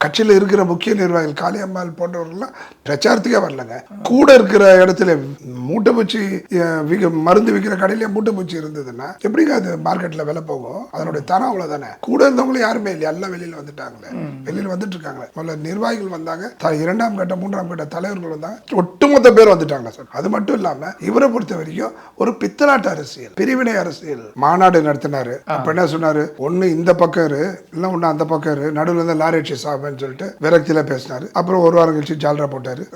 கட்சியில் இருக்கிற முக்கிய நிர்வாகிகள் காளியம்மாள் போன்றவர்கள்லாம் பிரச்சாரத்துக்கே வரலங்க. கூட இருக்கிற இடத்துல மூட்டை பூச்சி மருந்து விற்கிற கடையில மூட்டை பூச்சி இருந்ததுன்னா எப்படிங்க அது மார்க்கெட்ல விலை போகும்? அதனுடைய தரம் அவ்வளவுதானே? கூட இருந்தவங்களும் யாருமே இல்லை எல்லாம் வெளியில வந்துட்டாங்களே. வெளியில வந்துட்டு இருக்காங்களே முதல்ல நிர்வாகிகள் வந்தாங்க. இரண்டாம் கட்ட மூன்றாம் கட்ட தலைவர்கள் வந்தாங்க. ஒட்டுமொத்த பேர் வந்துட்டாங்க சார். அது மட்டும் இல்லாம இவரை பொறுத்த வரைக்கும் ஒரு பித்தலாட்ட அரசியல் பிரிவினை அரசியல் மாநாடு நடத்தினாரு. அப்ப என்ன சொன்னாரு? ஒண்ணு இந்த பக்கம் இரு இல்ல ஒண்ணு அந்த பக்கம் இரு. நடுவுல இருந்து லாரேட்சி அப்படின்னு சொல்லிட்டு விரக்தியில பேசினாரு. அப்புறம் ஒரு வாரம் கழிச்சு ஜால்ரா போட்டாரு.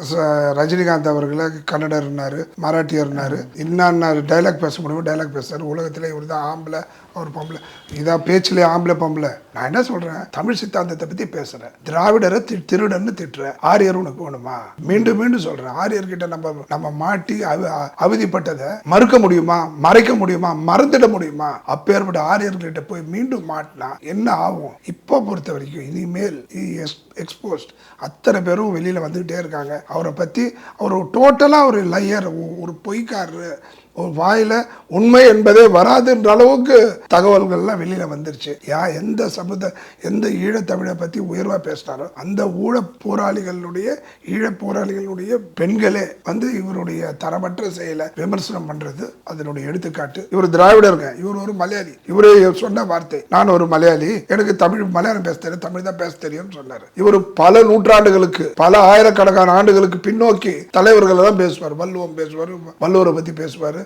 ரஜினிகாந்த் அவர்களை கன்னடர்னாரு மராட்டியர்னாரு இன்னாரு டைலாக் பேச முடியுமோ? டைலாக் பேசுறாரு. உலகத்தில் இவர் தான் ஆம்பளை அவர் பொம்பளை. இதான் பேச்சிலே ஆம்பளை பொம்பளை. நான் என்ன சொல்றேன்? தமிழ் சித்தாந்தத்தை பத்தி பேசுறேன். திராவிடரை தி- திருடன்னு திட்டுறேன் ஆரியர் உனக்கு வேணுமா? மீண்டும் மீண்டும் சொல்றேன். ஆரியர்கிட்ட நம்ம நம்ம மாட்டி அவ- அவதிப்பட்டதை மறுக்க முடியுமா? மறைக்க முடியுமா? மறந்துட முடியுமா? அப்பேற்பட்ட ஆரியர்கிட்ட போய் மீண்டும் மாட்டினா என்ன ஆகும்? இப்போ பொறுத்த வரைக்கும் இனிமேல் எக்ஸ் எக்ஸ்போஸ்ட் அத்தனை பேரும் வெளியில் வந்துக்கிட்டே இருக்காங்க. அவரை பற்றி அவர் டோட்டலாக ஒரு லையர் ஒரு பொய்க்காரர். வாயில் உண்மை என்பதே வராதுன்ற அளவுக்கு தகவல்கள்லாம் வெளியில் வந்துருச்சு. யா எந்த சமுத எந்த ஈழத்தமிழை பற்றி உயர்வாக பேசினாரோ அந்த ஊழ போராளிகளுடைய ஈழ போராளிகளுடைய பெண்களே வந்து இவருடைய தரமற்ற செயலை விமர்சனம் பண்ணுறது அதனுடைய எடுத்துக்காட்டு. இவர் திராவிடருங்க இவர் ஒரு மலையாளி. இவரே சொன்ன வார்த்தை நான் ஒரு மலையாளி எனக்கு தமிழ் மலையாளம் பேச தெரியும் தமிழ் தான் பேச தெரியும்னு சொன்னார். இவர் பல நூற்றாண்டுகளுக்கு பல ஆயிரக்கணக்கான ஆண்டுகளுக்கு பின்னோக்கி தலைவர்களை தான் பேசுவார் வள்ளுவம் பேசுவார் வள்ளுவரை பற்றி பேசுவார்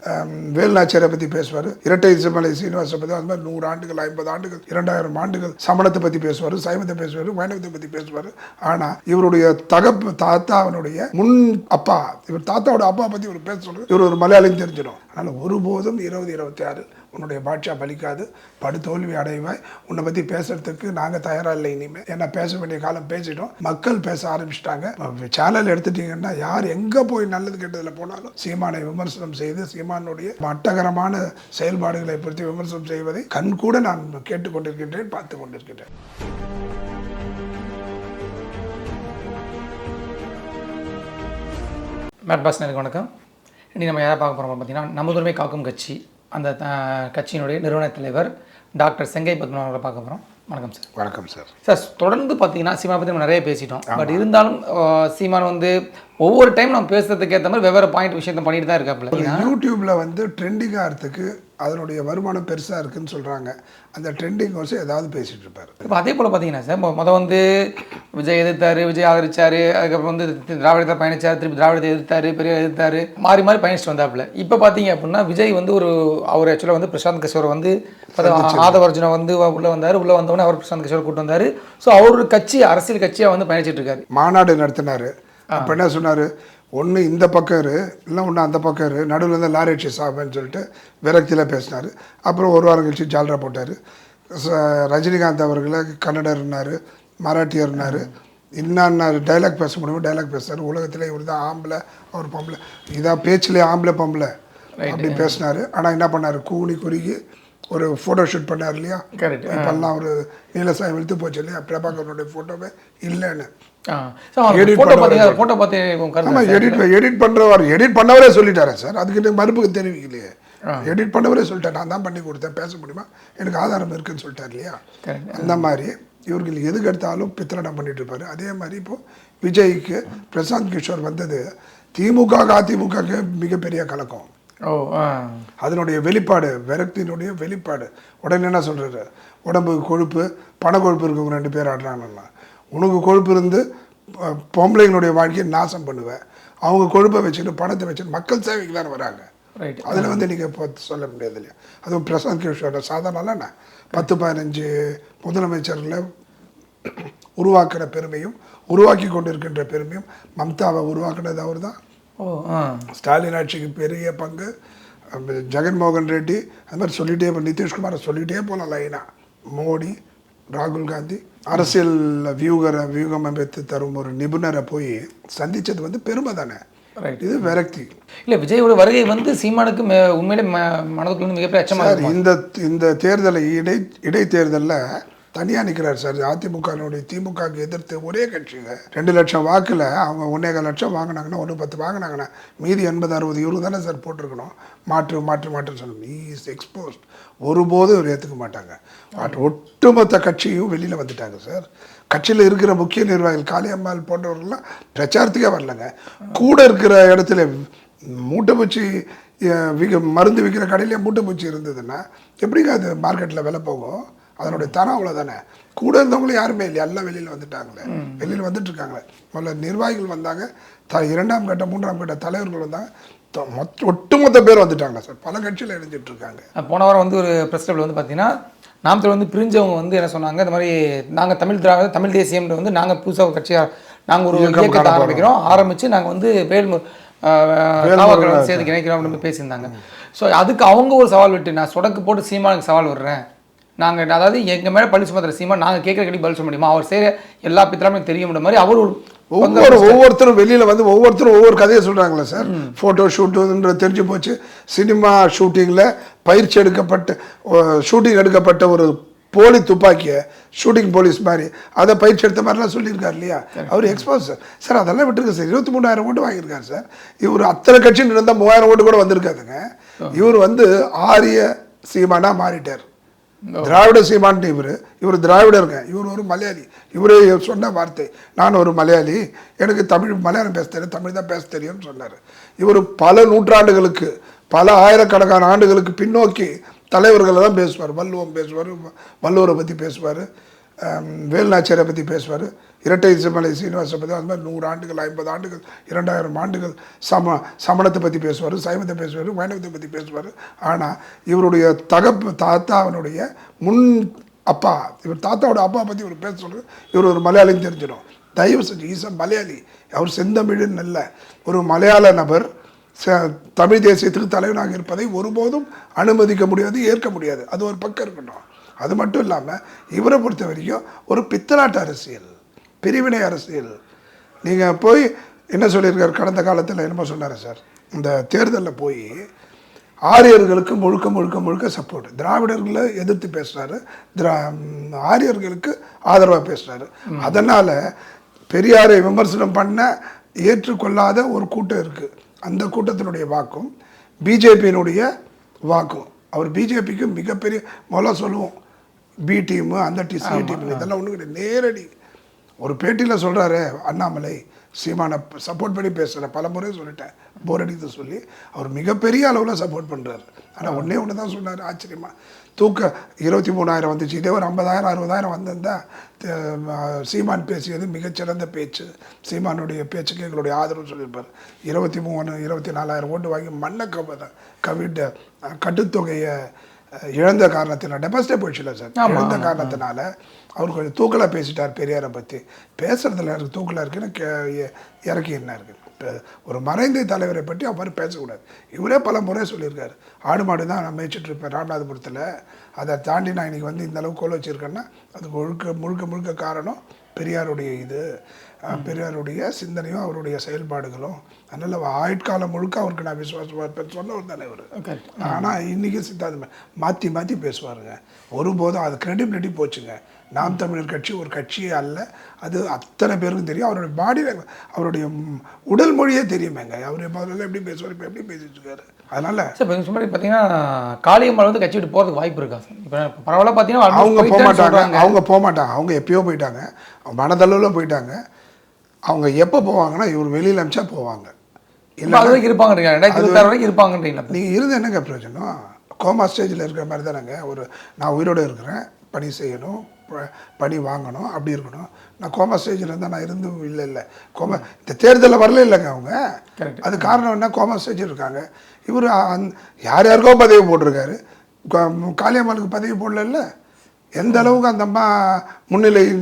வேல்நாச்சியரை பத்தி பேசுவார். இரட்டை சிமலை சீனிவாசை பத்தி அது மாதிரி நூறு ஆண்டுகள் ஐம்பது ஆண்டுகள் இரண்டாயிரம் ஆண்டுகள் சமணத்தை பத்தி பேசுவார் சைவத்தை பேசுவார் வைணவத்தை பத்தி பேசுவார். ஆனா இவருடைய தகப்பு தாத்தாவினுடைய முன் அப்பா இவர் தாத்தாவோட அப்பா பத்தி இவர் பேச சொல்றது இவர் ஒரு மலையாளம் தெரிஞ்சிடும். அதனால ஒருபோதும் இருபது இருபத்தி ஆறு உன்னுடைய பாட்சா பலிக்காது படு தோல்வி அடைவாய். உன்னை பற்றி பேசுறதுக்கு நாங்கள் தயாராக இல்லை இனிமேல் ஏன்னா பேச வேண்டிய காலம் பேசிட்டோம். மக்கள் பேச ஆரம்பிச்சிட்டாங்க. சேனல் எடுத்துட்டீங்கன்னா யார் எங்கே போய் நல்லது கெட்டதில் போனாலும் சீமானை விமர்சனம் செய்து சீமானுடைய மட்டகரமான செயல்பாடுகளை பற்றி விமர்சனம் செய்வதை கண்கூட நான் கேட்டுக்கொண்டிருக்கின்றேன் பார்த்து கொண்டிருக்கின்றேன். மேட் பாஸ் எனக்கு வணக்கம். இன்றைக்கி நம்ம யாரை பார்க்க போகிறோம் பார்த்தீங்கன்னா நமதுரிமை காக்கும் கட்சி அந்த கட்சியினுடைய நிறுவன தலைவர் டாக்டர் செங்கை பத்மன் அவர்களை பார்க்க போகிறோம் வணக்கம் சார். வணக்கம் சார். சார் தொடர்ந்து பார்த்தீங்கன்னா சீமானை பற்றி நம்ம நிறைய பேசிட்டோம். பட் இருந்தாலும் சீமான் வந்து ஒவ்வொரு டைம் நம்ம பேசுறதுக்கு ஏற்ற மாதிரி வெவ்வேறு பாயிண்ட் விஷயத்தை பண்ணிட்டு தான் இருக்காப்புல. யூடியூப்ல வந்து ட்ரெண்டிங் ஆகிறதுக்கு அதனுடைய வருமானம் பெருசா இருக்குன்னு சொல்றாங்க. அந்த ட்ரெண்டிங் வருஷம் ஏதாவது பேசிட்டு இருப்பாரு. இப்போ அதே போல் பார்த்தீங்கன்னா சார் மொ- முத வந்து விஜய் எதிர்த்தாரு விஜய் ஆதரிச்சாரு அதுக்கப்புறம் வந்து திராவிடத்தை பயணிச்சார் திருப்பி திராவிடத்தை எதிர்த்தாரு பெரிய எதிர்த்தாரு மாறி மாறி பயணிச்சுட்டு வந்தாப்புல. இப்போ பார்த்தீங்க அப்படின்னா விஜய் வந்து ஒரு அவர் ஆக்சுவலாக வந்து பிரசாந்த் கிஷோரை வந்து ஆதவர்ஜுனை வந்து உள்ள வந்தார் உள்ள வந்தவொடனே அவர் பிரசாந்த் கிஷோர் கூட்டு வந்தார். ஸோ அவர் கட்சி அரசியல் கட்சியாக வந்து பயணிச்சிட்டு இருக்காரு. மாநாடு நடத்தினாரு. அப்ப என்ன சொன்னாரு? ஒண்ணு இந்த பக்கம் இரு இல்லை ஒன்று அந்த பக்கம் இரு நடுவுல இருந்து லாரேட்சி சாப்பின்னு சொல்லிட்டு விரக்தியில பேசினாரு. அப்புறம் ஒரு வாரம் கழிச்சு ஜால்ரா போட்டாரு. ரஜினிகாந்த் அவர்களை கன்னடர்னாரு மராட்டியர்னாரு இன்னாரு டைலாக் பேச முடியுமோ டைலாக் பேசுறாரு. உலகத்திலே இவர் தான் ஆம்பளை அவர் பொம்பளை. இதான் பேச்சிலே ஆம்பளை பொம்பளை. அப்படி பேசினாரு. ஆனா என்ன பண்ணாரு? கூனி குறுகி ஒரு ஃபோட்டோ ஷூட் பண்ணார் இல்லையா. இப்பெல்லாம் ஒரு நீலசாமி வெளுத்து போச்சு இல்லையா? பிரபாகரனுடைய ஃபோட்டோவே இல்லைன்னு. எடிட் எடிட் பண்றவர் எடிட் பண்ணவரே சொல்லிட்டாரே சார்? அதுக்கு மறுப்புக்கு தெரிவிக்கலையே. எடிட் பண்ணவரே சொல்லிட்டார். நான் தான் பண்ணி கொடுத்தேன். பேச முடியுமா? எனக்கு ஆதாரம் இருக்குன்னு சொல்லிட்டார் இல்லையா. அந்த மாதிரி இவர்கள் எதுக்கு எடுத்தாலும் பித்தளடம் பண்ணிட்டு இருப்பாரு. அதே மாதிரி இப்போ விஜய்க்கு பிரசாந்த் கிஷோர் வந்தது. திமுக அதிமுகக்கு மிகப்பெரிய கலக்கம். அதனுடைய வெளிப்பாடு விரக்தியினுடைய வெளிப்பாடு. உடனே என்ன சொல்றாரு? உடம்பு கொழுப்பு பண கொழுப்பு இருக்கவங்க ரெண்டு பேர் ஆடுறாங்கன்னா உனக்கு கொழுப்பு இருந்து பொம்பளைங்களுடைய வாழ்க்கையை நாசம் பண்ணுவேன் அவங்க கொழுப்பை வச்சுட்டு பணத்தை வச்சுட்டு மக்கள் சேவைக்கு தானே வராங்க. ரைட் அதில் வந்து நீங்கள் இப்போ சொல்ல முடியாது இல்லையா? அதுவும் பிரசாந்த் கிஷோர சாதாரண என்ன? பத்து பதினஞ்சு முதலமைச்சர்களை உருவாக்குற பெருமையும் உருவாக்கி கொண்டிருக்கின்ற பெருமையும் மம்தாவை உருவாக்குனது அவர் தான் ஓ ஸ்டாலின் ஆட்சிக்கு பெரிய பங்கு. ஜெகன்மோகன் ரெட்டி அது மாதிரி சொல்லிட்டே போ நிதிஷ்குமாரை சொல்லிட்டே போகலாம் லைனா மோடி ராகுல் காந்தி அரசியல் வியூகரை வியூகம் அமைத்து தரும் ஒரு நிபுணரை போய் சந்திச்சது வந்து பெருமை தானே? ரைட் இது விரக்தி. இல்லை விஜயோட வருகை வந்து சீமானுக்கு உண்மையிலே மனதுக்குள்ள மிகப்பெரிய அச்சமாக இந்த இந்த தேர்தலை இடை இடைத்தேர்தலில் தனியாக நிற்கிறார் சார். அதிமுகவினுடைய திமுகவுக்கு எதிர்த்து ஒரே கட்சிங்க. ரெண்டு லட்சம் வாக்கில் அவங்க ஒன்றேகால் லட்சம் வாங்கினாங்கன்னா ஒன்று பத்து வாங்கினாங்கன்னா மீதி எண்பது அறுபது இவரு தானே சார் போட்டிருக்கணும். மாற்று மாற்று மாற்று சொல்லணும். இஸ் எக்ஸ்போஸ்ட் ஒருபோதும் இவர் ஏற்றுக்க மாட்டாங்க. பட் ஒட்டுமொத்த கட்சியும் வெளியில் வந்துட்டாங்க சார். கட்சியில் இருக்கிற முக்கிய நிர்வாகிகள் காளியம்மாள் போன்றவர்கள்லாம் பிரச்சாரத்துக்கே வரலங்க. கூட இருக்கிற இடத்துல மூட்டை பூச்சி விக்க மருந்து விற்கிற கடையிலே மூட்டை பூச்சி இருந்ததுன்னா எப்படிங்க அது மார்க்கெட்டில் விலை போகும்? அதனுடைய தரம் அவ்வளோதானே கூட இருந்தவங்களும் யாருமே இல்லை எல்லாம் வெளியில் வந்துட்டாங்களே. வெளியில் வந்துட்டு இருக்காங்களே முதல்ல நிர்வாகிகள் வந்தாங்க. த இரண்டாம் கட்ட மூன்றாம் கட்ட தலைவர்கள் வந்தாங்க. மொத்த ஒட்டுமொத்த பேர் வந்துட்டாங்க சார். பல கட்சியில் இணைஞ்சிட்டு இருக்காங்க போன வாரம் வந்து ஒரு ப்ரெஸ் வந்து பார்த்தீங்கன்னா நாமத்தில் வந்து பிரிஞ்சவங்க வந்து என்ன சொன்னாங்க இந்த மாதிரி நாங்கள் தமிழ் திராவிட தமிழ் தேசியம்ன்ற வந்து நாங்கள் புதுசாக கட்சியாக நாங்கள் ஒரு இயக்கத்தை ஆரம்பிக்கிறோம். ஆரம்பித்து நாங்கள் வந்து வேல்மு சேர்த்து இணைக்கிறோம் அப்படின்னு பேசியிருந்தாங்க. ஸோ அதுக்கு அவங்க ஒரு சவால் விட்டு நான் சொடக்கு போட்டு சீமானுக்கு சவால் விடுறேன். நாங்கள் அதாவது எங்கள் மேலே பள்ளி சுமத்துற சீமான் நாங்கள் கேட்குற கேள்வி பதில் சொல்ல முடியுமா? அவர் செய்கிற எல்லா பித்தலாமே தெரியும்ன்ற மாதிரி அவர் ஒரு ஒவ்வொரு ஒவ்வொருத்தரும் வெளியில் வந்து ஒவ்வொருத்தரும் ஒவ்வொரு கதையை சொல்கிறாங்களே சார். ஃபோட்டோ ஷூட்டுன்ற தெரிஞ்சு போச்சு. சினிமா ஷூட்டிங்கில் பயிற்சி எடுக்கப்பட்ட ஷூட்டிங் எடுக்கப்பட்ட ஒரு போலி துப்பாக்கியை ஷூட்டிங் போலீஸ் மாதிரி அதை பயிற்சி எடுத்த மாதிரிலாம் சொல்லியிருக்காரு இல்லையா? அவர் எக்ஸ்போஸ் சார். சார் அதெல்லாம் விட்டுருங்க சார். இருபத்தி மூணாயிரம் ஓட்டு வாங்கியிருக்காரு சார். இவர் அத்தனை கட்சி இருந்தால் மூவாயிரம் ஓட்டு கூட வந்திருக்காதுங்க இவர் வந்து ஆரிய சீமானா மாறிட்டார். திராவிட சீமான்ட்டு இவர். இவர் திராவிடருங்க. இவர் ஒரு மலையாளி. இவரே சொன்ன வார்த்தை. நான் ஒரு மலையாளி. எனக்கு தமிழ் மலையாளம் பேச தெரியும். தமிழ் தான் பேச தெரியும்னு சொன்னார். இவர் பல நூற்றாண்டுகளுக்கு பல ஆயிரக்கணக்கான ஆண்டுகளுக்கு பின்னோக்கி தலைவர்களை தான் பேசுவார். வள்ளுவம் பேசுவார் வள்ளுவரை பற்றி பேசுவார். வேலுநாச்சியரை பற்றி பேசுவார். இரட்டை இசைமலை சீனிவாச பற்றி அது மாதிரி நூறு ஆண்டுகள் ஐம்பது ஆண்டுகள் இரண்டாயிரம் ஆண்டுகள் சம சமணத்தை பற்றி பேசுவார் சைவத்தை பேசுவார் வைணவத்தை பற்றி பேசுவார். ஆனால் இவருடைய தகப்பு தாத்தாவினுடைய முன் அப்பா இவர் தாத்தாவோட அப்பா பற்றி இவர் பேச சொல்கிறது இவர் ஒரு மலையாளின்னு தெரிஞ்சிடும். தயவு செஞ்சு ஈச மலையாளி. அவர் செந்தமிழன் அல்ல. ஒரு மலையாள நபர் ச- தமிழ் தேசியத்துக்கு தலைவனாக இருப்பதை ஒருபோதும் அனுமதிக்க முடியாது ஏற்க முடியாது. அது ஒரு பக்கம் இருக்கட்டும். அது மட்டும் இல்லாமல் இவரை பொறுத்த வரைக்கும் ஒரு பித்தநாட்டு அரசியல். பிரிவினை அரசியல். நீங்கள் போய் என்ன சொல்லியிருக்காரு? கடந்த காலத்தில் என்னமோ சொன்னார் சார். இந்த தேர்தலில் போய் ஆரியர்களுக்கு முழுக்க முழுக்க முழுக்க சப்போர்ட் திராவிடர்களை எதிர்த்து பேசுகிறாரு திரா ஆரியர்களுக்கு ஆதரவாக பேசுகிறாரு அதனால் பெரியாரை விமர்சனம் பண்ண ஏற்றுக்கொள்ளாத ஒரு கூட்டம் இருக்குது அந்த கூட்டத்தினுடைய வாக்கும் பிஜேபியினுடைய வாக்கும். அவர் பிஜேபிக்கு மிகப்பெரிய முதல்ல சொல்லுவோம். பி டீமு அந்த டீம் சி டீம் இதெல்லாம் ஒன்றும் கிடையாது. நேரடி ஒரு பேட்டியில் சொல்கிறாரு அண்ணாமலை சீமானை சப்போர்ட் பண்ணி பேசுகிறேன் பல முறை சொல்லிட்டேன். போர் அடித்து சொல்லி அவர் மிகப்பெரிய அளவில் சப்போர்ட் பண்ணுறாரு ஆனால் ஒன்றே ஒன்று தான் சொன்னார். ஆச்சரியமா. தூக்க இருபத்தி மூணாயிரம் வந்துச்சு. இதே ஒரு ஐம்பதாயிரம் அறுபதாயிரம் வந்திருந்தா த- சீமான் பேசியது மிகச்சிறந்த பேச்சு. சீமானுடைய பேச்சுக்கு எங்களுடைய ஆதரவு சொல்லியிருப்பார். இருபத்தி மூணு இருபத்தி நாலாயிரம் ஓட்டு வாங்கி மண்ணை கவ கவிட்ட அஹ், கட்டுத்தொகையை இழந்த காரணத்தினால டெபாசிட்டே போயிடுச்சுல சார். இழந்த காரணத்தினால அவர் கொஞ்சம் தூக்கலாக பேசிட்டார் பெரியாரை பற்றி பேசுறதுல எனக்கு தூக்கலாக இருக்குன்னு கே இறக்கி என்ன இருக்கு? இப்போ ஒரு மறைந்த தலைவரை பற்றி அவர் பேசக்கூடாது. இவரே பல முறை சொல்லியிருக்காரு. ஆடு மாடு தான் நான் மேய்ச்சிட்டு இருப்பேன் ராமநாதபுரத்தில். அதை தாண்டி நான் இன்னைக்கு வந்து இந்த அளவுக்கு கோல வச்சிருக்கேன்னா அதுக்கு முழுக்க முழுக்க முழுக்க காரணம் பெரியாருடைய இது. பெரியாருடைய சிந்தனையும் அவருடைய செயல்பாடுகளும் அதனால் ஆயுட்காலம் முழுக்க அவருக்கு நான் விசுவாசமாக தானே இவர். Correct. ஆனால் இன்றைக்கி சித்தாந்தம் மாற்றி மாற்றி பேசுவாருங்க. ஒருபோதும் அது கிரெடிபிலிட்டி போச்சுங்க. நாம் தமிழர் கட்சி ஒரு கட்சியே அல்ல. அது அத்தனை பேருக்கும் தெரியும். அவருடைய பாடி அவருடைய உடல் மொழியே தெரியுமேங்க. அவர் முதல்ல எப்படி பேசுவார் இப்போ எப்படி பேசிட்டு இருக்காரு. அதனால சார் இப்போ சும்மா பார்த்தீங்கன்னா காளியம்மாள் வந்து கட்சி விட்டு போகிறதுக்கு வாய்ப்பு இருக்கா சார்? இப்போ பரவாயில்ல பார்த்தீங்கன்னா அவங்க போக மாட்டாங்க. அவங்க போக மாட்டாங்க அவங்க எப்பயோ போயிட்டாங்க. மனதளவில் போயிட்டாங்க. அவங்க எப்போ போவாங்கன்னா இவர் வெளியில் அமிச்சா போவாங்க. இப்போ அது வரைக்கும் இருப்பாங்கன்றீங்க. ரெண்டாயிரத்தி இருபத்தாறு வரைக்கும் இருப்பாங்கன்றீங்களா நீங்கள் இருந்து என்னங்க பிரயோஜனம்? கோமா ஸ்டேஜில் இருக்கிற மாதிரி தானேங்க. ஒரு நான் உயிரோடு இருக்கிறேன். பணி செய்யணும். பணி வாங்கணும். அப்படி இருக்கணும். நான் கோமா ஸ்டேஜில் இருந்தால் நான் இருந்து இல்லை இல்லை. கோமா இந்த தேர்தலில் வரல இல்லைங்க அவங்க. அது காரணம் என்ன? கோமா ஸ்டேஜில் இருக்காங்க. இவர் யார் யாருக்கோ பதவி போட்டிருக்காரு. காளியம்மாளுக்கு பதவி போடல எந்த அளவுக்கு அந்த அம்மா முன்னிலையில்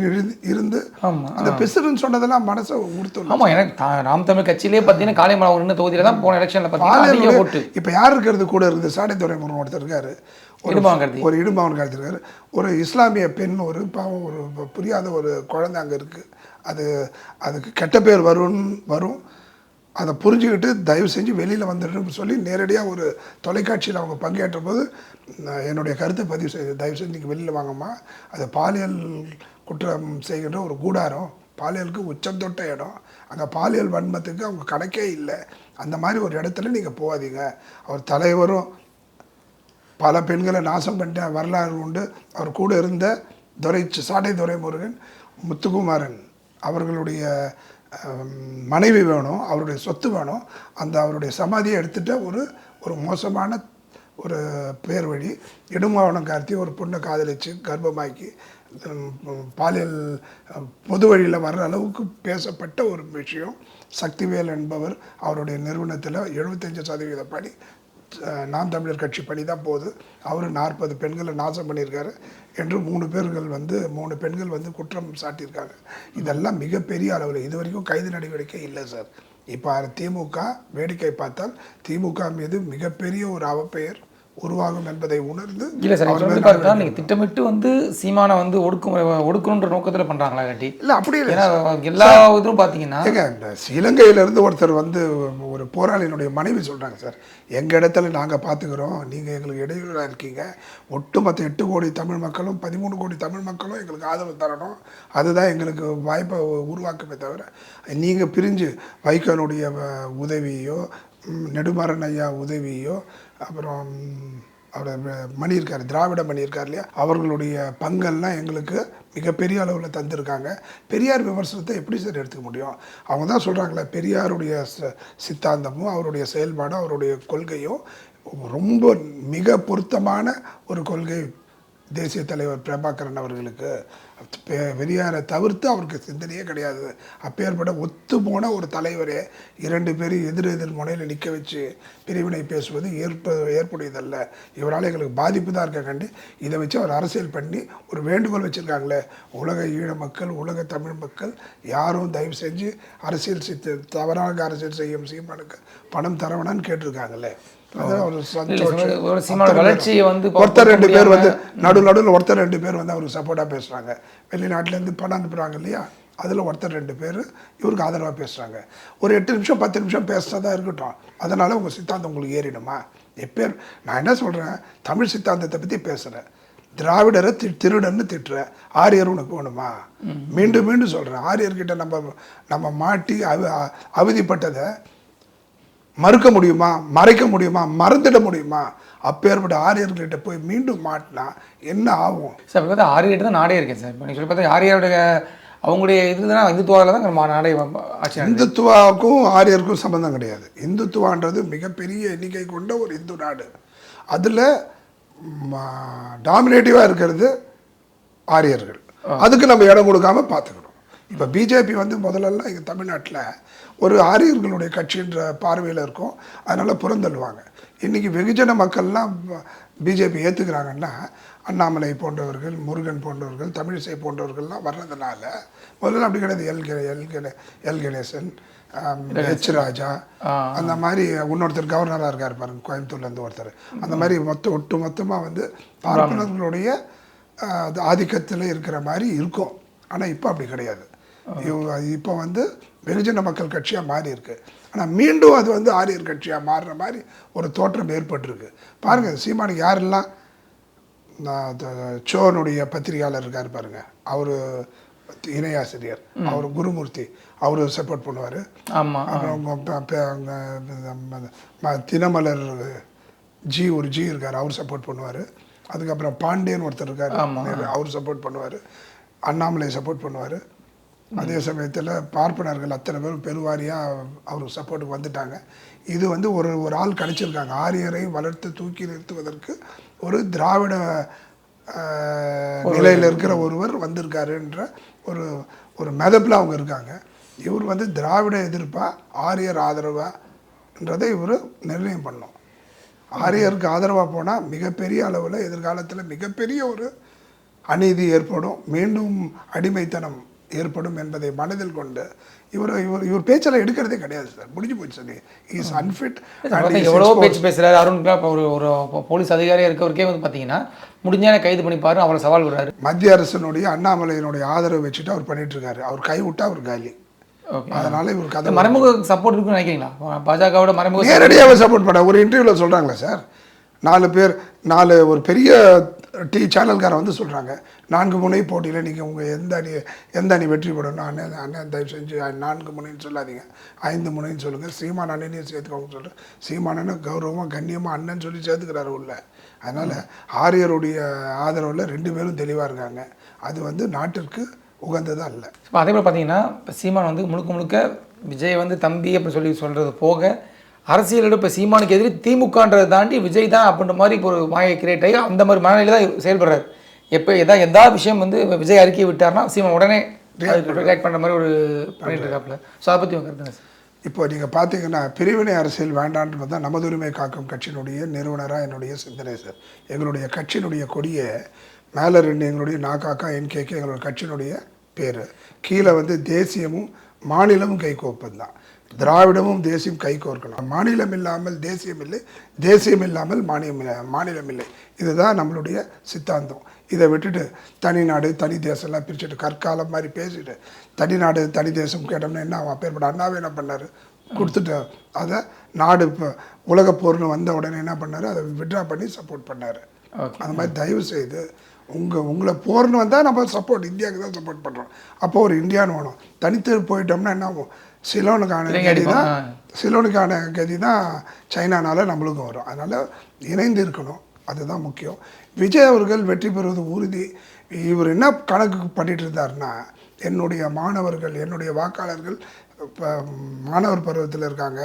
இருந்து- அந்த பிசுறுன்னு சொன்னதெல்லாம் மனசை உறுத்தும் ஆமாம் எனக்கு நாம் தமிழ் கட்சியிலே பார்த்தீங்கன்னா இன்னும் தொகுதியில் தான் போன எலெக்ஷனில் பார்த்தீங்கன்னா ஓட்டு இப்போ யார் இருக்கிறது? கூட இருக்குது. சாடைத்துறை முருகன் ஒருத்தர் இருக்காரு. ஒரு. ஒரு இடும்பாவன் கார்த்திருக்காரு ஒரு இஸ்லாமிய பெண் ஒரு பாவம் ஒரு புரியாத ஒரு குழந்தை அங்கே இருக்குது அது அதுக்கு கெட்ட பேர் வரும் வரும். அதை புரிஞ்சுக்கிட்டு தயவு செஞ்சு வெளியில் வந்துடுன்னு சொல்லி நேரடியாக ஒரு தொலைக்காட்சியில் அவங்க பங்கேற்ற போது நான் என்னுடைய கருத்தை பதிவு செய்து தயவு செஞ்சு நீங்கள் வெளியில் வாங்கம்மா. அது பாலியல் குற்றம் செய்கின்ற ஒரு கூடாரம். பாலியலுக்கு உச்சம் தொட்ட இடம். அங்கே பாலியல் வன்மத்துக்கு அவங்க கணக்கே இல்லை. அந்த மாதிரி ஒரு இடத்துல நீங்கள் போகாதீங்க. அவர் தலைவரும் பல பெண்களை நாசம் பண்ணிட்ட வரலாறு உண்டு. அவர் கூட இருந்த துரை சாட்டை துரைமுருகன் முத்துக்குமாரன் அவர்களுடைய மனைவி வேணும். அவருடைய சொத்து வேணும். அந்த அவருடைய சமாதியை எடுத்துகிட்ட ஒரு ஒரு மோசமான ஒரு பேர் வழி இடுமாவனம் கார்த்தி ஒரு பொண்ணை காதலிச்சு கர்ப்பமாக்கி பாலியல் பொது வழியில் வர்ற அளவுக்கு பேசப்பட்ட ஒரு விஷயம். சக்திவேல் என்பவர் அவருடைய நிறுவனத்தில் எழுபத்தஞ்சு சதவீத பணி நாம் தமிழர் கட்சி பணி தான் போகுது. அவர் நாற்பது பெண்களை நாசம் பண்ணியிருக்காரு. என்று மூணு பேர்கள் வந்து மூணு பெண்கள் வந்து குற்றம் சாட்டியிருக்காங்க. இதெல்லாம் மிகப்பெரிய அளவில் இது வரைக்கும் கைது நடவடிக்கை இல்லை சார். இப்போ திமுக வேடிக்கை பார்த்தால் திமுக மீது மிகப்பெரிய ஒரு அவப்பெயர். உருவாகும் என்பதை உணர்ந்து இல்லை சார் வந்து பார்த்தா நீங்கள் திட்டமிட்டு வந்து சீமானை வந்து ஒடுக்கும் ஒடுக்கணுன்ற நோக்கத்தில் பண்ணுறாங்களா கட்டி இல்லை அப்படி இல்லை. எல்லா இதுவும் பார்த்தீங்கன்னா இந்த இலங்கையிலேருந்து ஒருத்தர் வந்து ஒரு போராளியினுடைய மனைவி சொல்கிறாங்க சார் எங்கள் இடத்துல நாங்கள் பார்த்துக்கிறோம் நீங்கள் எங்களுக்கு இடையூறாக இருக்கீங்க. ஒட்டுமொத்த எட்டு கோடி தமிழ் மக்களும் பதிமூணு கோடி தமிழ் மக்களும் எங்களுக்கு ஆதரவு தரணும். அதுதான் எங்களுக்கு வாய்ப்பை உருவாக்குமே தவிர நீங்கள் பிரிஞ்சு வைக்கோனுடைய அஹ், உதவியோ நெடுமாறன் ஐயா உதவியோ அப்புறம் அவரை மணி இருக்கார் திராவிட மணி இருக்கார் இல்லையா? அவர்களுடைய பங்கெல்லாம் எங்களுக்கு மிகப்பெரிய அளவில் தந்திருக்காங்க. பெரியார் விமர்சனத்தை எப்படி சார் எடுத்துக்க முடியும்? அவங்க தான் சொல்கிறாங்களே பெரியாருடைய சித்தாந்தமும் அவருடைய செயல்பாடும் அவருடைய கொள்கையும் ரொம்ப மிக பொருத்தமான ஒரு கொள்கை தேசிய தலைவர் பிரபாகரன் அவர்களுக்கு பெ- பெரியாரை தவிர்த்து அவருக்கு சிந்தனையே கிடையாது. அப்பேற்பட ஒத்து போன ஒரு தலைவரே இரண்டு பேரும் எதிர் எதிர் முனையில் நிற்க வச்சு பிரிவினை பேசுவது ஏற்ப ஏற்புடையதல்ல. இவரால் எங்களுக்கு பாதிப்பு தான் இருக்க கண்டி இதை வச்சு அவர் அரசியல் பண்ணி ஒரு வேண்டுகோள் வச்சுருக்காங்களே. உலக ஈழ மக்கள் உலக தமிழ் மக்கள் யாரும் தயவு செஞ்சு அரசியல் சித்து தவறாக அரசியல் செய்யும் சீமானுக்கு பணம் தரவேணான்னு கேட்டிருக்காங்களே. வளர்ச்சியை வந்து ஒருத்தர் ரெண்டு பேர் வந்து நடு நடுவில் ஒருத்தர் ரெண்டு பேர் வந்து அவருக்கு சப்போர்ட்டாக பேசுகிறாங்க வெளிநாட்டிலேருந்து பணம் அனுப்புகிறாங்க இல்லையா? அதில் ஒருத்தர் ரெண்டு பேர் இவருக்கு ஆதரவாக பேசுகிறாங்க ஒரு எட்டு நிமிஷம் பத்து நிமிஷம் பேசுகிறதா இருக்கட்டும். அதனால் உங்கள் சித்தாந்தம் உங்களுக்கு ஏறிடுமா? எப்பேர் நான் என்ன சொல்கிறேன் தமிழ் சித்தாந்தத்தை பற்றி பேசுகிறேன் திராவிடரை தி திருடன்னு திட்டுற ஆரியர் உனக்கு வேணுமா? மீண்டும் மீண்டும் சொல்கிறேன் ஆரியர்கிட்ட நம்ம நம்ம மாட்டி அவ அவதிப்பட்டதை மறுக்க முடியுமா? மறைக்க முடியுமா? மறந்துட முடியுமா? அப்பேற்பட்ட ஆரியர்கிட்ட போய் மீண்டும் மாட்டினா என்ன ஆகும்? சார் இப்போ பார்த்தா ஆரியர்கிட்ட தான் நாடே இருக்கேன் சார். இப்போ நீங்கள் சொல்லி பார்த்தா ஆரியாருடைய அவங்களுடைய இது தான் இந்துத்துவாவில் தான் நாடே ஆட்சி. இந்துத்துவாவுக்கும் ஆரியருக்கும் சம்மந்தம் கிடையாது. இந்துத்துவான்றது மிகப்பெரிய எண்ணிக்கை கொண்ட ஒரு இந்து நாடு. அதில் டாமினேட்டிவாக இருக்கிறது ஆரியர்கள். அதுக்கு நம்ம இடம் கொடுக்காம பார்த்துக்கணும். இப்போ பிஜேபி வந்து முதல்லலாம் இங்கே தமிழ்நாட்டில் ஒரு ஆரியர்களுடைய கட்சின்ற பார்வையில் இருக்கும். அதனால் புறந்தள்ளுவாங்க. இன்றைக்கி வெகுஜன மக்கள்லாம் பிஜேபி ஏற்றுக்கிறாங்கன்னா அண்ணாமலை போன்றவர்கள் முருகன் போன்றவர்கள் தமிழிசை போன்றவர்கள்லாம் வர்றதுனால முதல்ல அப்படி கிடையாது. L L L Ganesan H Raja அந்த மாதிரி இன்னொருத்தர் கவர்னராக இருக்கார் பாருங்க கோயம்புத்தூர்லேருந்து ஒருத்தர். அந்த மாதிரி மொத்த ஒட்டு மொத்தமாக வந்து பார்ப்பனர்களுடைய ஆதிக்கத்தில் இருக்கிற மாதிரி இருக்கும். ஆனால் இப்போ அப்படி கிடையாது. இப்போ வந்து வெகுஜன மக்கள் கட்சியாக மாறி இருக்கு. ஆனால் மீண்டும் அது வந்து ஆரியர் கட்சியாக மாறுற மாதிரி ஒரு தோற்றம் ஏற்பட்டிருக்கு. பாருங்கள் சீமானுக்கு யாரெல்லாம் சோனுடைய பத்திரிகையாளர் இருக்கார் பாருங்க. அவர் இணையாசிரியர் அவர் குருமூர்த்தி அவர் சப்போர்ட் பண்ணுவார். அப்புறம் தினமலர் ஜி ஒரு ஜி இருக்கார் அவர் சப்போர்ட் பண்ணுவார். அதுக்கப்புறம் பாண்டியன் ஒருத்தர் இருக்கார் அவர் சப்போர்ட் பண்ணுவார். அண்ணாமலை சப்போர்ட் பண்ணுவார். அதே சமயத்தில் பார்ப்பனர்கள் அத்தனை பேரும் பெருவாரியாக அவருக்கு சப்போர்ட்டுக்கு வந்துட்டாங்க. இது வந்து ஒரு ஒரு ஆள் கிடைச்சிருக்காங்க ஆரியரை வளர்த்து தூக்கி நிறுத்துவதற்கு ஒரு திராவிட நிலையில் இருக்கிற ஒருவர் வந்திருக்காருன்ற ஒரு ஒரு மெதப்பில் அவங்க இருக்காங்க. இவர் வந்து திராவிட எதிர்ப்பா ஆரியர் ஆதரவான்றதை இவர் நிர்ணயம் பண்ணோம் ஆரியருக்கு ஆதரவாக போனால் மிகப்பெரிய அளவில் எதிர்காலத்தில் மிகப்பெரிய ஒரு அநீதி ஏற்படும். மீண்டும் அடிமைத்தனம் ஏற்படும் என்பதை மனதில் கொண்டு இவர் இவர் இவர் பேச்செல்லாம் எடுக்கிறதே கிடையாது சார். முடிஞ்சு போச்சு சார். இஸ் அன்ஃபிட் எவ்வளோ பேச்சு பேசுறாரு. அருண்குலா இப்போ ஒரு ஒரு போலீஸ் அதிகாரியாக இருக்கவருக்கே வந்து பார்த்தீங்கன்னா முடிஞ்சானே கைது பண்ணி பாரு அவரை சவால் விடுறாரு. மத்திய அரசினுடைய அண்ணாமலையினுடைய ஆதரவு வச்சுட்டு அவர் பண்ணிட்டு இருக்காரு அவர் கை விட்டா அவர் காலி. அதனால இவர் கதை மறைமுக சப்போர்ட் இருக்குன்னு நினைக்கிறீங்களா? பாஜகவோட மறைமுக நேரடியாகவே சப்போர்ட் பண்ண ஒரு இன்டர்வியூவில் சொல்கிறாங்களே சார். நாலு பேர் நாலு ஒரு பெரிய டி சேனல்காரன் வந்து சொல்கிறாங்க நான்கு முனை போட்டியில் நீங்கள் உங்கள் எந்த அணி எந்த அணி வெற்றி பெறணும் அண்ணன் அண்ணன் தயவு செஞ்சு நான்கு முனைன்னு சொல்லாதீங்க. ஐந்து முனைன்னு சொல்லுங்கள் சீமான் அண்ணனையும் சேர்த்துக்கோங்க சொல்கிறேன் சீமானன்னு கௌரவமாக கண்ணியமாக அண்ணன் சொல்லி சேர்த்துக்கிறாரு உள்ள. அதனால் ஆரியருடைய ஆதரவில் ரெண்டு பேரும் தெளிவாக இருக்காங்க. அது வந்து நாட்டிற்கு உகந்ததாக இல்லை. இப்போ அதே போல் பார்த்தீங்கன்னா இப்போ சீமான் வந்து முழுக்க முழுக்க விஜய் வந்து தம்பி அப்படின்னு சொல்லி சொல்கிறது போக அரசியலோட இப்போ சீமானுக்கு எதிரி திமுகன்றதை தாண்டி விஜய் தான் அப்படின்ற மாதிரி இப்போ ஒரு மாயை கிரியேட் ஆகி அந்த மாதிரி மனநிலை தான் செயல்படுறாரு. எப்போ எதா எதா விஷயம் வந்து விஜய் அறிக்கை விட்டார்னா சீமான் உடனே ரியாக்ட் பண்ணுற மாதிரி ஒரு பண்ணிட்டு இருக்காப்புல. ஸோ அதை பற்றி உங்க கருத்துங்க சார்? இப்போ நீங்கள் பார்த்தீங்கன்னா பிரிவினை அரசியல் வேண்டான்றது தான் நமது உரிமை காக்கும் கட்சியினுடைய நிறுவனராக என்னுடைய சிந்தனை சார். எங்களுடைய கட்சியினுடைய கொடியை மேலே ரெண்டு எங்களுடைய நாகாக்கா என்கேக்கு எங்களுடைய கட்சியினுடைய பேர். கீழே வந்து தேசியமும் மாநிலமும் கைகோப்பது தான் திராவிடமும் தேசியம் கைகோர்க்கணும் மாநிலம் இல்லாமல் தேசியம் இல்லை தேசியம் இல்லாமல் மானியம் இல்லை மாநிலம் இல்லை. இதுதான் நம்மளுடைய சித்தாந்தம். இதை விட்டுட்டு தனி நாடு தனி தேசம்லாம் பிரிச்சுட்டு கற்காலம் மாதிரி பேசிட்டு தனி நாடு தனி தேசம் கேட்டோம்னா என்ன அவன் அப்பேற்பட்ட அண்ணாவே என்ன பண்ணார்? கொடுத்துட்டு அதை நாடு இப்போ உலகப் போர்னு வந்த உடனே என்ன பண்ணார்? அதை விட்ரா பண்ணி சப்போர்ட் பண்ணார். அந்த மாதிரி தயவு செய்து உங்கள் உங்களை போர்னு வந்தால் நம்ம சப்போர்ட் இந்தியாவுக்கு தான் சப்போர்ட் பண்ணுறோம் அப்போ ஒரு இந்தியான்னு வேணும். தனித்து போயிட்டோம்னா என்ன ஆகும்? சிலோனுக்கான கதி தான். சிலோனுக்கான கதி தான் சைனானால நம்மளுக்கும் வரும். அதனால் இணைந்து இருக்கணும். அதுதான் முக்கியம். விஜய் அவர்கள் வெற்றி பெறுவது உறுதி. இவர் என்ன கணக்கு பண்ணிட்டு இருந்தாருன்னா என்னுடைய மாணவர்கள் என்னுடைய வாக்காளர்கள் இப்போ மாணவர் பருவத்தில் இருக்காங்க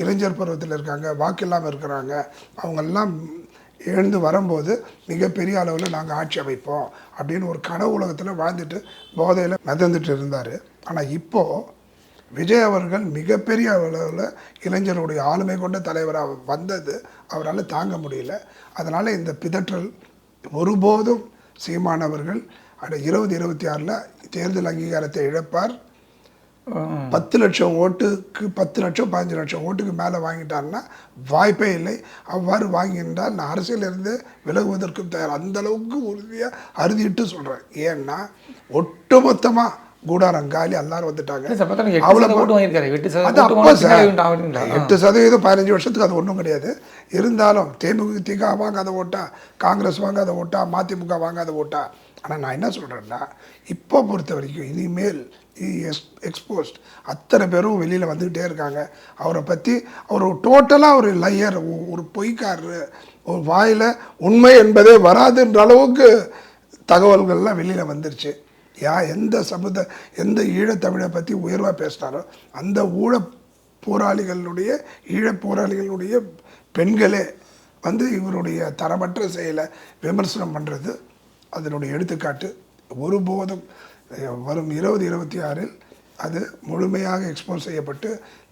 இளைஞர் பருவத்தில் இருக்காங்க வாக்கில்லாமல் இருக்கிறாங்க. அவங்கெல்லாம் எழுந்து வரும்போது மிகப்பெரிய அளவில் நாங்கள் ஆட்சி அமைப்போம் அப்படின்னு ஒரு கனவு உலகத்தில் வாழ்ந்துட்டு போதையில் மிதந்துட்டு இருந்தார். ஆனால் இப்போது விஜய் அவர்கள் மிகப்பெரிய அளவில் இளைஞருடைய ஆளுமை கொண்ட தலைவராக வந்தது. அவரால் தாங்க முடியல. அதனால் இந்த பிதற்றல் ஒருபோதும் சீமானவர்கள் அட இருபது இருபத்தி ஆறில் தேர்தல் அங்கீகாரத்தை இழப்பார். பத்து லட்சம் ஓட்டுக்கு பத்து லட்சம் பதினஞ்சு லட்சம் ஓட்டுக்கு மேலே வாங்கிட்டாருன்னா வாய்ப்பே இல்லை. அவ்வாறு வாங்கியிருந்தால் நான் அரசியலிருந்து விலகுவதற்கும் தயார். அந்த அளவுக்கு உறுதியாக அறுதிட்டு சொல்கிறேன் ஏன்னா ஒட்டுமொத்தமாக கூடாரம் காலி எல்லாரும் வந்துட்டாங்க. பார்த்தா எட்டு சதவீதம் பதினஞ்சு வருஷத்துக்கு அது ஒன்றும் கிடையாது. இருந்தாலும் தேமுதிக வாங்காத ஓட்டா காங்கிரஸ் வாங்காத ஓட்டா மதிமுக வாங்காத ஓட்டா. ஆனால் நான் என்ன சொல்கிறேன்னா இப்போ பொறுத்த வரைக்கும் இனிமேல் எக்ஸ்போஸ்ட் அத்தனை பேரும் வெளியில் வந்துக்கிட்டே இருக்காங்க. அவரை பற்றி அவர் டோட்டலாக ஒரு லையர் ஒரு பொய்க்காரரு ஒரு வாயில் உண்மை என்பதே வராதுன்ற அளவுக்கு தகவல்கள்லாம் வெளியில் வந்துருச்சு. யா எந்த சமுத எந்த ஈழத்தமிழை பற்றி உயர்வாக பேசினாரோ அந்த ஊழ போராளிகளுடைய ஈழப் போராளிகளுடைய பெண்களே வந்து இவருடைய தரமற்ற செயலை விமர்சனம் பண்ணுறது அதனுடைய எடுத்துக்காட்டு ஒருபோதும் வரும் இருபது இருபத்தி ஆறில் அது முழுமையாக எக்ஸ்போஸ் செய்யப்பட்டு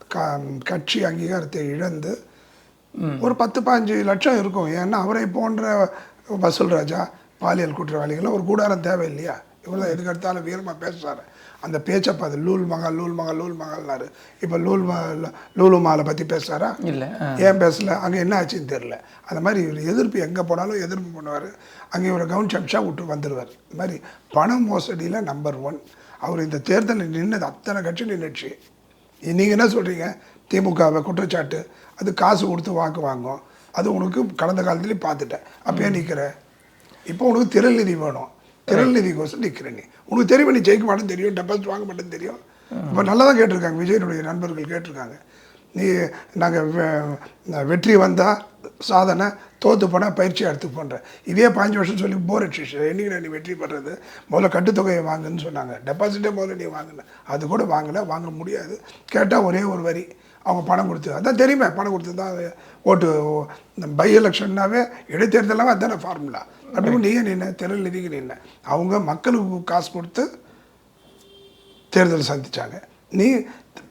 கா கட்சி அங்கீகாரத்தை இழந்து ஒரு பத்து பாஞ்சு லட்சம் இருக்கும். ஏன்னா அவரை போன்ற வசூல் ராஜா பாலியல் குற்றவாளிகள் ஒரு கூடாரம் தேவை இல்லையா தான் எதுக்கு எடுத்தாலும் வீரமாக பேசுறாரு. அந்த பேச்சை பார்த்து லூல் மகால் லூல் மகால் லூல் மகால்னாரு இப்போ லூல் ம- லூலு மாலை பற்றி பேசுகிறாரா இல்லை. ஏன் பேசல? அங்கே என்ன ஆச்சுன்னு தெரில அந்த மாதிரி இவர் எதிர்ப்பு எங்கே போனாலும் எதிர்ப்பு பண்ணுவார். அங்கே இவரை கவுன் சம்ஷா விட்டு வந்துடுவார் இந்த மாதிரி பண மோசடியில் நம்பர் ஒன் அவர் இந்த தேர்தலில் நின்னது அத்தனை கட்சி நின்றுச்சு நீங்கள் என்ன சொல்கிறீங்க திமுகவை குற்றச்சாட்டு. அது காசு கொடுத்து வாக்கு வாங்கும். அது உனக்கு கடந்த காலத்துலேயும் பார்த்துட்டேன். அப்பயே நிற்கிற இப்போ உனக்கு திரள் நிதி வேணும். திரள் நிதிக்கோசம் நிற்கிற நீ உனக்கு தெரியும் நீ ஜெயிக்க மாட்டேன்னு தெரியும் டெபாசிட் வாங்க மாட்டேன்னு தெரியும். இப்போ நல்லா தான் கேட்டிருக்காங்க விஜயனுடைய நண்பர்கள் கேட்டிருக்காங்க. நீ நாங்கள் வெற்றி வந்தால் சாதனை தோற்று போனால் பயிற்சி எடுத்து பண்ணுறேன் இதே பாஞ்சு வருஷம் சொல்லி போர் அடிச்சு என்னைக்கு நீ வெற்றி பண்ணுறது முதல்ல கட்டுத்தொகையை வாங்குன்னு சொன்னாங்க. டெபாசிட்டே முதல்ல நீ வாங்கின. அது கூட வாங்கலை வாங்க முடியாது. கேட்டால் ஒரே ஒரு வரி. அவங்க பணம் கொடுத்து அதான் தெரியுமே பணம் கொடுத்து தான் ஓட்டு பை எலெக்ஷன்னாவே இடைத்தேர்தலாக அதானே ஃபார்முலா. அப்படி நீயே நின்ன திரள் நிதிக்கு நின்ன. அவங்க மக்களுக்கு காசு கொடுத்து தேர்தல் சந்திச்சாங்க. நீ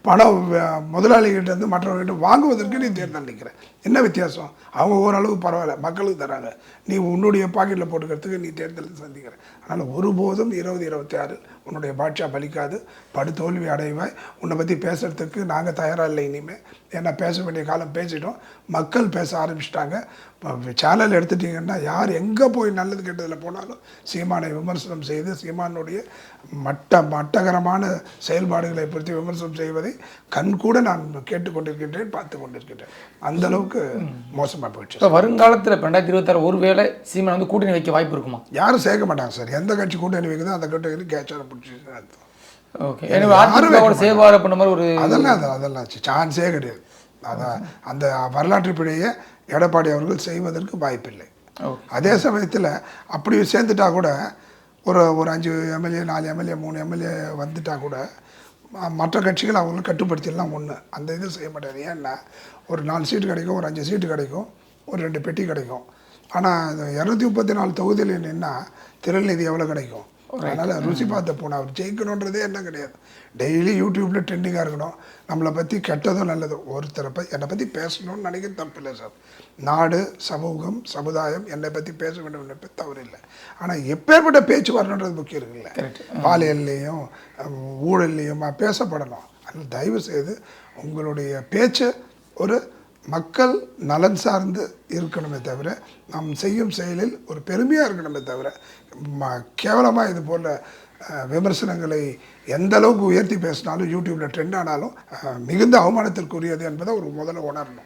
பணம் முதலாளிகிட்டேருந்து முதலாளிகிட்ட இருந்து மற்றவர்கிட்ட வாங்குவதற்கு நீ தேர்தல் நிற்கிற என்ன வித்தியாசம்? அவங்க ஓரளவு பரவாயில்ல மக்களுக்கு தராங்க. நீ உன்னுடைய பாக்கெட்டில் போட்டுக்கிறதுக்கு நீ தேர்தல் சந்திக்கிற. அதனால் ஒருபோதும் இருபது இருபத்தி ஆறு உன்னுடைய பாட்சா பலிக்காது. படு தோல்வி அடைவாய். உன்னை பற்றி பேசுறதுக்கு நாங்கள் தயாராக இல்லை இனிமேல் ஏன்னா பேச வேண்டிய காலம் பேசிட்டோம். மக்கள் பேச ஆரம்பிச்சிட்டாங்க. சேனல் எடுத்துட்டிங்கன்னா யார் எங்கே போய் நல்லது கெட்டதில் போனாலும் சீமானை விமர்சனம் செய்து சீமானுடைய மட்ட மட்டகரமான செயல்பாடுகளை பற்றி விமர்சனம் செய்வதை கண்கூட நான் கேட்டுக்கொண்டிருக்கின்றேன் பார்த்து கொண்டிருக்கின்றேன் அந்த அளவுக்கு மோசமாக போயிடுச்சு. இப்போ வருங்காலத்தில் ரெண்டாயிரத்தி இருபத்தாறு ஒருவேளை சீமான் வந்து கூட்டணி வைக்க வாய்ப்பு இருக்குமா? யாரும் சேர்க்க மாட்டாங்க சார். எந்த கட்சி கூட்டணி வைக்குதோ அந்த கூட்டணி கேட்சார பிடிச்சி அர்த்தம். ஓகே. சேவார பண்ண மாதிரி ஒரு அதெல்லாம் அது அதெல்லாம் சான்ஸே கிடையாது. அதான் அந்த வரலாற்று பிழையை எடப்பாடி அவர்கள் செய்வதற்கு வாய்ப்பில்லை. அதே சமயத்தில் அப்படி சேர்ந்துட்டா கூட ஒரு ஒரு அஞ்சு எம்எல்ஏ நாலு எம்எல்ஏ மூணு எம்எல்ஏ வந்துட்டா கூட மற்ற கட்சிகள் அவங்களும் கட்டுப்படுத்திடலாம் ஒன்று அந்த இது செய்ய மாட்டாங்க. ஏன்னா ஒரு நாலு சீட்டு கிடைக்கும் ஒரு அஞ்சு சீட்டு கிடைக்கும் ஒரு ரெண்டு பெட்டி கிடைக்கும். ஆனால் இரநூத்தி முப்பத்தி நாலு தொகுதியில் நின்னா திருநிதி எவ்வளோ கிடைக்கும்? அதனால் ருசி பார்த்த போனால் அவர் ஜெயிக்கணுன்றதே என்ன கிடையாது. டெய்லி யூடியூப்பில் ட்ரெண்டிங்காக இருக்கணும். நம்மளை பற்றி கெட்டதும் நல்லதும். ஒருத்தரை பற்றி என்னை பற்றி பேசணும்னு நினைக்க தப்பு இல்லை சார். நாடு சமூகம் சமுதாயம் என்னை பற்றி பேச வேண்டும் நினைப்ப தவறு இல்லை ஆனால் எப்பேற்பட்ட பேச்சு வரணுன்றது முக்கியம் இருக்குல்ல. Correct. பாலியல்லையும் ஊழல்லையும் பேசப்படணும். அதில் தயவு செய்து உங்களுடைய பேச்சு ஒரு மக்கள் நலன் சார்ந்து இருக்கணுமே தவிர நாம் செய்யும் செயலில் ஒரு பெருமையாக இருக்கணுமே தவிர ம கேவலமாக இது போல் விமர்சனங்களை எந்த அளவுக்கு உயர்த்தி பேசினாலும் யூடியூப்பில் ட்ரெண்ட் ஆனாலும் மிகுந்த அவமானத்திற்குரியது என்பதை ஒரு முதல்ல உணரணும்.